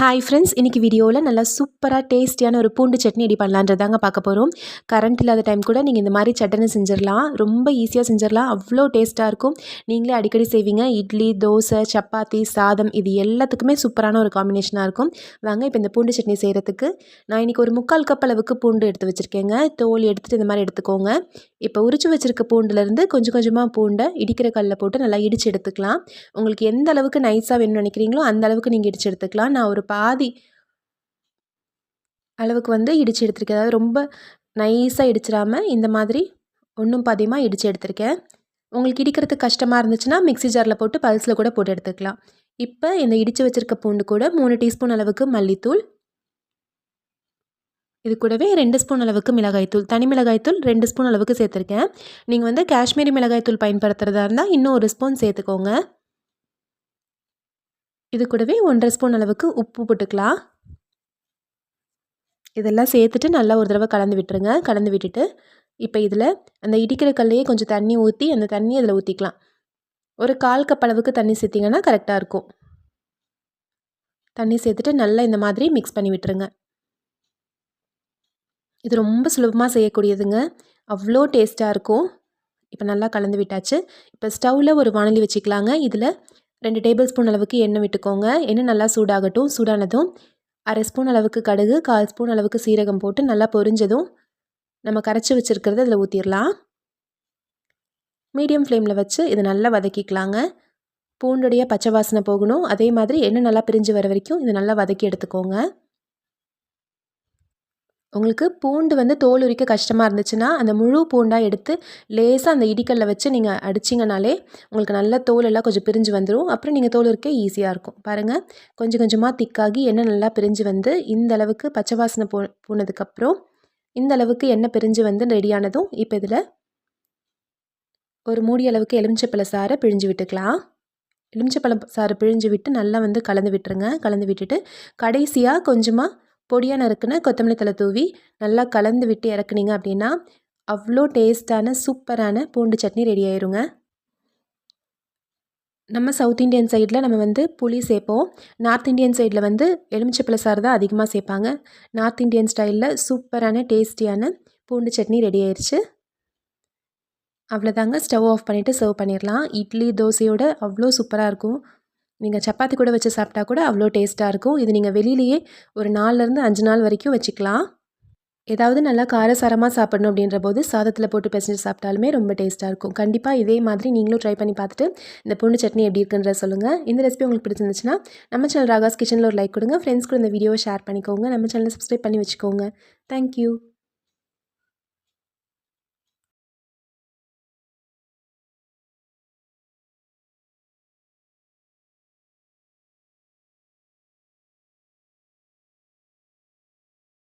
Hi friends இன்றைக்கி வீடியோவில் நல்லா சூப்பராக டேஸ்டியான ஒரு பூண்டு சட்னி ரெடி பண்ணலான்றதாங்க பார்க்க போகிறோம் கரண்ட் இல்லாத டைம் கூட நீங்கள் இந்த மாதிரி சட்டனை செஞ்சிடலாம். ரொம்ப ஈஸியாக செஞ்சிடலாம். அவ்வளோ டேஸ்ட்டாக இருக்கும். நீங்களே அடிக்கடி செய்வீங்க. இட்லி தோசை சப்பாத்தி சாதம் இது எல்லாத்துக்குமே சூப்பரான ஒரு காம்பினேஷனாக இருக்கும். வாங்க இப்போ இந்த பூண்டு சட்னி செய்கிறதுக்கு நான் இன்றைக்கி ஒரு முக்கால் கப் அளவுக்கு பூண்டு எடுத்து வச்சுருக்கேங்க. தோல் எடுத்துகிட்டு இந்த மாதிரி எடுத்துக்கோங்க. இப்போ உரிச்சு வச்சுருக்க பூண்டுலேருந்து கொஞ்சம் கொஞ்சமாக பூண்டை இடிக்கிற கல்லில் போட்டு நல்லா இடித்து எடுத்துக்கலாம். உங்களுக்கு எந்த அளவுக்கு நைஸாக வேணும்னு நினைக்கிறீங்களோ அந்த அளவுக்கு நீங்கள் இடித்து எடுத்துக்கலாம். நான் ஒரு பாதி அளவுக்கு வந்து இடித்து எடுத்துருக்கேன். அதாவது ரொம்ப நைஸாக இடிச்சிடாமல் இந்த மாதிரி ஒன்றும் பாதியமாக இடித்து எடுத்திருக்கேன். உங்களுக்கு இடிக்கிறதுக்கு கஷ்டமாக இருந்துச்சுன்னா மிக்ஸி ஜாரில் போட்டு பல்ஸில் கூட போட்டு எடுத்துக்கலாம். இப்போ இந்த இடித்து வச்சுருக்க பூண்டு கூட மூணு டீஸ்பூன் அளவுக்கு மல்லித்தூள் இது கூடவே ரெண்டு ஸ்பூன் அளவுக்கு மிளகாய்த்தூள் தனி மிளகாய்த்தூள் ரெண்டு ஸ்பூன் அளவுக்கு சேர்த்துருக்கேன். நீங்கள் வந்து காஷ்மீரி மிளகாய்த்தூள் பயன்படுத்துகிறதா இருந்தால் இன்னும் ஒரு ஸ்பூன் சேர்த்துக்கோங்க. இது கூடவே ஒன்றரை ஸ்பூன் அளவுக்கு உப்பு போட்டுக்கலாம். இதெல்லாம் சேர்த்துட்டு நல்லா ஒரு தடவை கலந்து விட்டுருங்க. கலந்து விட்டுட்டு இப்போ இதில் அந்த இடிக்கிற கல்லையே கொஞ்சம் தண்ணி ஊற்றி அந்த தண்ணி அதில் ஊற்றிக்கலாம் ஒரு கால் கப் அளவுக்கு தண்ணி சேர்த்திங்கன்னா கரெக்டாக இருக்கும். தண்ணி சேர்த்துட்டு நல்லா இந்த மாதிரி மிக்ஸ் பண்ணி விட்டுருங்க. இது ரொம்ப சுலபமாக செய்யக்கூடியதுங்க. அவ்வளோ டேஸ்ட்டாக இருக்கும். இப்போ நல்லா கலந்து விட்டாச்சு. இப்போ ஸ்டவ்வில் ஒரு வானொலி வச்சுக்கலாங்க. இதில் ரெண்டு டேபிள் ஸ்பூன் அளவுக்கு எண்ணெய் விட்டுக்கோங்க. எண்ணெய் நல்லா சூடாகட்டும் சூடானதும் அரை ஸ்பூன் அளவுக்கு கடுகு கால் ஸ்பூன் அளவுக்கு சீரகம் போட்டு நல்லா பொரிஞ்சதும் நம்ம கரைச்சி வச்சுருக்கிறத அதில் ஊற்றிடலாம் மீடியம் ஃப்ளேமில் வச்சு இதை நல்லா வதக்கிக்கலாங்க. பூண்டுடைய பச்சை வாசனை போகணும். அதே மாதிரி எண்ணெய் நல்லா பிரிஞ்சு வர வரைக்கும் இதை நல்லா வதக்கி எடுத்துக்கோங்க. உங்களுக்கு பூண்டு வந்து தோல் உரிக்க கஷ்டமாக இருந்துச்சுன்னா அந்த முழு பூண்டாக எடுத்து லேசாக அந்த இடிக்கல்ல வச்சு நீங்கள் அடிச்சிங்கனாலே உங்களுக்கு நல்ல தோல் எல்லாம் கொஞ்சம் பிரிஞ்சு வந்துடும் அப்புறம் நீங்கள் தோல் உரிக்க ஈஸியாக இருக்கும். பாருங்கள் கொஞ்சம் கொஞ்சமாக திக்காகி எண்ணெய் நல்லா பிரிஞ்சு வந்து இந்த அளவுக்கு பச்சை வாசனை போ போனதுக்கப்புறம் இந்த அளவுக்கு எண்ணெய் பிரிஞ்சு வந்து ரெடியானதும் இப்போ இதில் ஒரு மூடி அளவுக்கு எலுமிச்சப்பழ சாரை பிழிஞ்சு விட்டுக்கலாம். எலுமிச்சப்பழம் சாறு பிழிஞ்சு விட்டு நல்லா வந்து கலந்து விட்டுருங்க. கலந்து விட்டுட்டு கடைசியாக கொஞ்சமாக பொடியாக நறுக்குன கொத்தமல்லி தலை தூவி நல்லா கலந்து விட்டு இறக்குனீங்க அப்படின்னா அவ்வளோ டேஸ்ட்டான சூப்பரான பூண்டு சட்னி ரெடி ஆயிருங்க. நம்ம சவுத் இண்டியன் சைடில் நம்ம வந்து புளி சேர்ப்போம் நார்த் இண்டியன் சைடில் வந்து எலுமிச்சப்பழ சாறு தான் அதிகமாக சேர்ப்பாங்க நார்த் இண்டியன் ஸ்டைலில் சூப்பரான டேஸ்டியான பூண்டு சட்னி ரெடி ஆயிடுச்சு அவ்வளோதாங்க ஸ்டவ் ஆஃப் பண்ணிவிட்டு சர்வ் பண்ணிடலாம் இட்லி தோசையோட அவ்வளோ சூப்பராக இருக்கும். நீங்கள் சப்பாத்தி கூட வச்சு சாப்பிட்டா கூட அவ்வளோ டேஸ்ட்டாக இருக்கும். இது நீங்கள் வெளியிலேயே ஒரு நாலுலேருந்து அஞ்சு நாள் வரைக்கும் வச்சுக்கலாம். ஏதாவது நல்லா காரசாரமாக சாப்பிடணும் அப்படின்ற போது சாதத்தில் போட்டு பிசைஞ்சு சாப்பிட்டாலுமே ரொம்ப டேஸ்ட்டாக இருக்கும். கண்டிப்பாக இதே மாதிரி நீங்களும் ட்ரை பண்ணி பார்த்துட்டு இந்த பூண்டு சட்னி எப்படி இருக்குன்ற சொல்லுங்கள் இந்த ரெசிபி உங்களுக்கு பிடிச்சிருந்துச்சுன்னா நம்ம சேனல் ராகாஸ் கிச்சனில் ஒரு லைக் கொடுங்க. ஃப்ரெண்ட்ஸ் கூட இந்த வீடியோவை ஷேர் பண்ணிக்கோங்க. நம்ம சேனலை சப்ஸ்கிரைப் பண்ணி வச்சுக்கோங்க. தேங்க்யூ